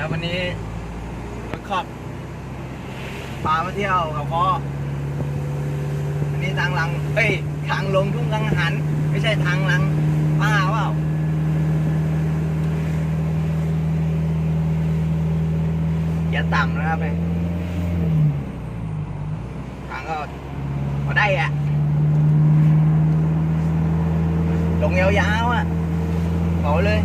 ครับวันนี้รถขอบพามาเที่ยวเขาคอวันนี้ทางหลังเอ้ยทางลงทุ่งกังหัน ไม่ใช่ทางหลังป้าเปล่าอย่าต่ำนะครับเนี่ยทางก็พอได้อะลงยาวๆอะเขาเลย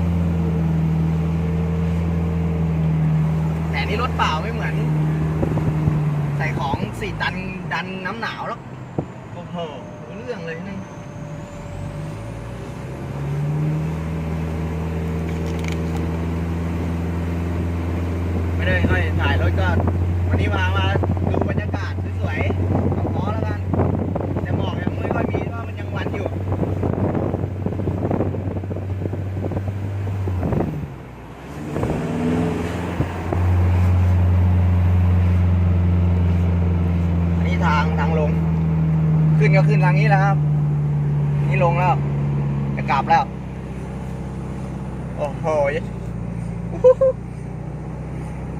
แต่ นี้รถเปล่าไม่เหมือน ใส่ของสี่ตันดันน้ำหนาวแล้วโอ้โหเรื่องเลยนี่ไม่ได้ค่อยถ่ายรถก็วันนี้มามาดูบรรยากาศสวยๆก็พอแล้วกัน แต่หมอกยังไม่ค่อยมีเพราะมันยังวันอยู่ อันนี้ทางทางลง ขึ้ นก็ขึ้นทางนี้แล้วครับ นี่ลงแล้ว จะกลับแล้ว โอ้โห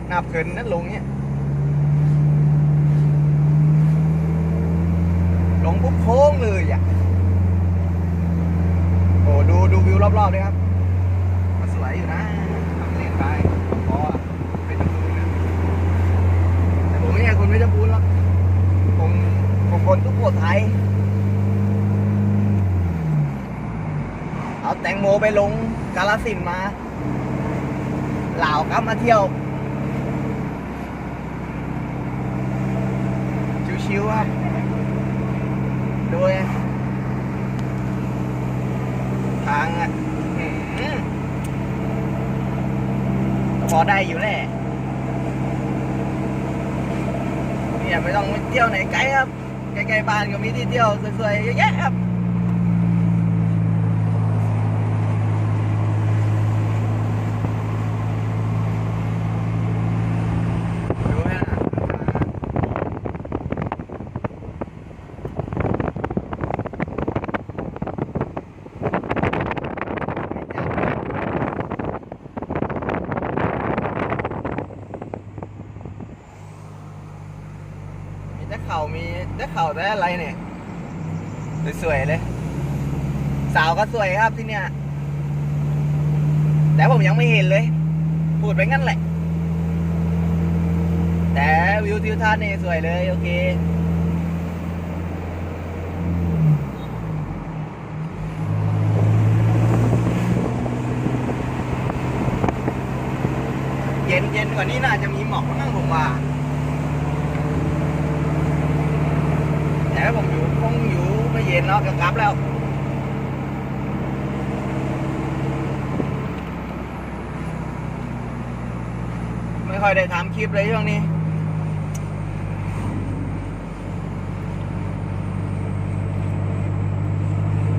หนับขึ้นนั่นลงเนี่ยลงปุ๊บโค้งเลยอะโอ้ดูดูวิวรอบๆเลยครับมันสวยอยู่นะทำเล่นไปเพราะว่าเป็นตะปูนะแต่ผมไม่ใช่คนเพชรบูรณ์หรอก ผมผม คนทุกโขทัยเอาแตงโมไปลงกาลสินมา เหล่าวกลับมาเที่ยว ชิวๆครับโดยทางอะพอได้อยู่แหละเนี่ยไม่ต้องไปเที่ยวไหนไกลครับ ใกล้ๆบ้านก็มีที่เที่ยวสวยๆเยอะแยะครับดูฮะมีแต่เข่ามี แต่เข่าแต่อะไรเนี่ยสวยๆเลย สาวก็สวยครับที่เนี่ยแต่ผมยังไม่เห็นเลย พูดไปงั้นแหละ แต่วิวทิวทัศน์นี่สวยเลย โอเคเย็นเย็นกว่านี้น่าจะมีหมอกมั้งผมว่า แต่ถ้าผมอยู่คงอยู่ไม่เย็นเนาะก็กลับแล้วไม่ค่อยได้ทำคลิปเลยช่วงนี้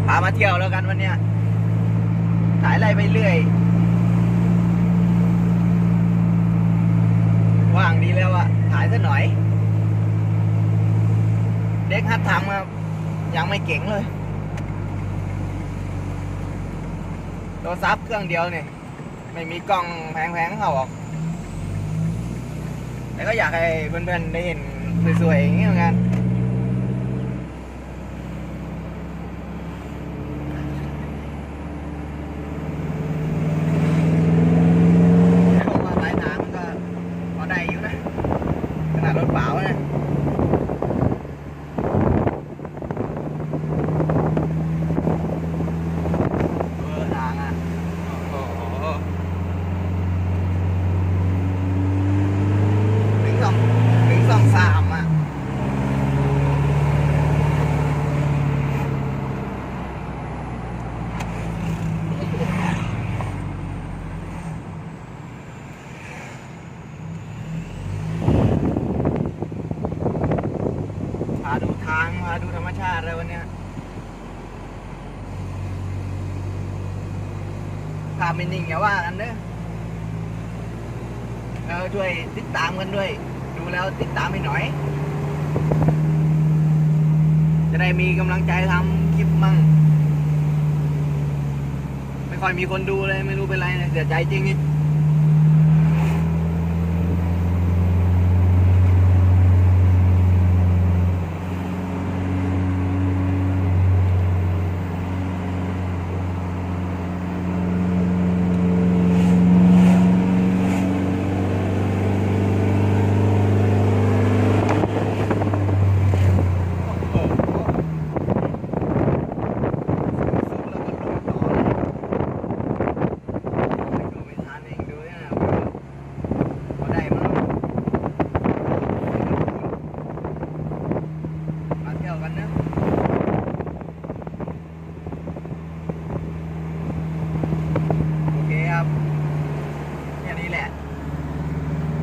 พามาเที่ยวแล้วกันวันเนี้ยถ่ายอะไรไปเรื่อยว่างดีแล้วอะถ่ายซะหน่อย เด็กฮัดทำครับยังไม่เก่งเลยโทรศัพท์เครื่องเดียวเนี่ยไม่มีกล้องแพงๆเขาหรอกแต่ก็อยากให้เพื่อนๆได้เห็นสวยๆอย่างนี้เหมือนกันแต่ผมว่าปลายทางมันก็พอได้อยู่นะ ขนาดรถเปล่าเนี่ย เออทางอะ โอ้โหหนึ่งสองหนึ่งสองสามอะ พาดูทางพาดูธรรมชาติอะไรวันเนี้ยภาพไม่นิ่งอย่าว่ากันเด้อเออช่วยติดตามกันด้วย ดูแล้วติดตามให้หน่อย จะได้มีกำลังใจทำคลิปมั่ง ไม่ค่อยมีคนดูเลยไม่รู้เป็นไรเนี่ยเสียใจจริงนี่